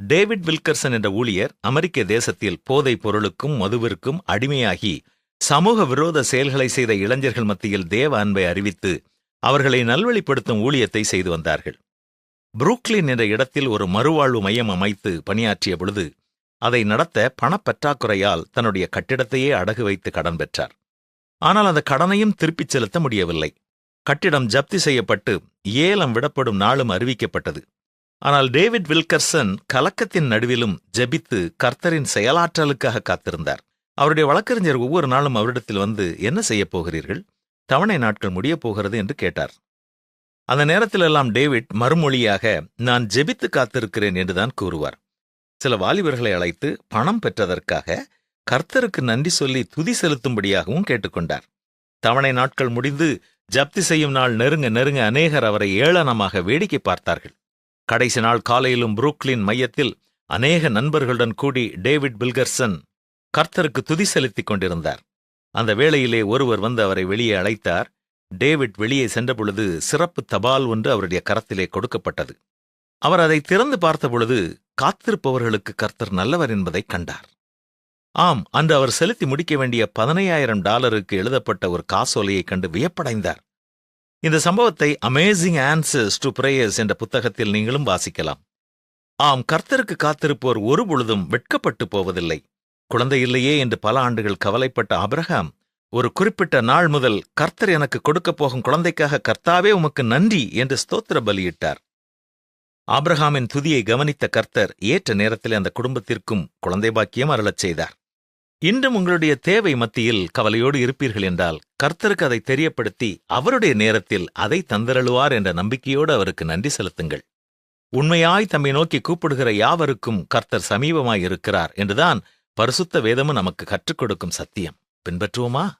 David Wilkerson என்ற ஊழியர் அமெரிக்க தேசத்தில் போதைப் பொருளுக்கும் மதுவிற்கும் அடிமையாகி சமூக விரோத செயல்களை செய்த இளைஞர்கள் மத்தியில் தேவ அன்பை அறிவித்து அவர்களை நல்வழிப்படுத்தும் ஊழியத்தை செய்து வந்தார்கள். புரூக்லின் என்ற இடத்தில் ஒரு மறுவாழ்வு மையம் அமைத்து பணியாற்றிய பொழுது அதை நடத்த பணப்பற்றாக்குறையால் தன்னுடைய கட்டிடத்தையே அடகு வைத்து கடன் பெற்றார். ஆனால் அந்த கடனையும் திருப்பிச் செலுத்த முடியவில்லை. கட்டிடம் ஜப்தி செய்யப்பட்டு ஏலம் விடப்படும் நாளும் அறிவிக்கப்பட்டது. ஆனால் டேவிட் வில்கர்சன் கலக்கத்தின் நடுவிலும் ஜெபித்து கர்த்தரின் செயலாற்றலுக்காக காத்திருந்தார். அவருடைய வழக்கறிஞர் ஒவ்வொரு நாளும் அவரிடத்தில் வந்து என்ன செய்யப் போகிறீர்கள்? தவணை நாட்கள் முடியப் போகிறது என்று கேட்டார். அந்த நேரத்திலெல்லாம் டேவிட் மறுமொழியாக நான் ஜெபித்து காத்திருக்கிறேன் என்றுதான் கூறுவார். சில வாலிபர்களை அழைத்து பணம் பெற்றதற்காக கர்த்தருக்கு நன்றி சொல்லி துதி செலுத்தும்படியாகவும் கேட்டுக்கொண்டார். தவணை நாட்கள் முடிந்து ஜப்தி செய்யும் நாள் நெருங்க நெருங்க அநேகர் அவரை ஏளனமாக வேடிக்கை பார்த்தார்கள். கடைசி நாள் காலையிலும் புரூக்லின் மையத்தில் அநேக நண்பர்களுடன் கூடி டேவிட் பில்கர்சன் கர்த்தருக்கு துதி செலுத்திக் கொண்டிருந்தார். அந்த வேளையிலே ஒருவர் வந்து அவரை வெளியே அழைத்தார். டேவிட் வெளியே சென்றபொழுது சிறப்பு தபால் ஒன்று அவருடைய கரத்திலே கொடுக்கப்பட்டது. அவர் அதை திறந்து பார்த்தபொழுது காத்திருப்பவர்களுக்கு கர்த்தர் நல்லவர் என்பதைக் கண்டார். ஆம் அன்று அவர் செலுத்தி முடிக்க வேண்டிய பதினையாயிரம் டாலருக்கு எழுதப்பட்ட ஒரு காசோலையைக் கண்டு வியப்படைந்தார். இந்த சம்பவத்தை அமேசிங் ஆன்சர்ஸ் டு பிரேயர்ஸ் என்ற புத்தகத்தில் நீங்களும் வாசிக்கலாம். ஆம் கர்த்தருக்கு காத்திருப்போர் ஒரு பொழுதும் வெட்கப்பட்டு போவதில்லை. குழந்தை இல்லையே என்று பல ஆண்டுகள் கவலைப்பட்ட ஆபிரகாம் ஒரு குறிப்பிட்ட நாள் முதல் கர்த்தர் எனக்கு கொடுக்கப் போகும் குழந்தைக்காக கர்த்தாவே உமக்கு நன்றி என்று ஸ்தோத்திர பலியிட்டார். ஆபிரகாமின் துதியை கவனித்த கர்த்தர் ஏற்ற நேரத்தில் அந்த குடும்பத்திற்கும் குழந்தை பாக்கியம் அருளச் செய்தார். இன்றும் உங்களுடைய தேவை மத்தியில் கவலையோடு இருப்பீர்கள் என்றால் கர்த்தருக்கு அதை தெரியப்படுத்தி அவருடைய நேரத்தில் அதை தந்தரழுவார் என்ற நம்பிக்கையோடு அவருக்கு நன்றி செலுத்துங்கள். உண்மையாய் தம்மை நோக்கி கூப்பிடுகிற யாவருக்கும் கர்த்தர் சமீபமாய் இருக்கிறார் என்றுதான் பரிசுத்த வேதமும் நமக்கு கற்றுக் கொடுக்கும் சத்தியம். பின்பற்றுவோமா?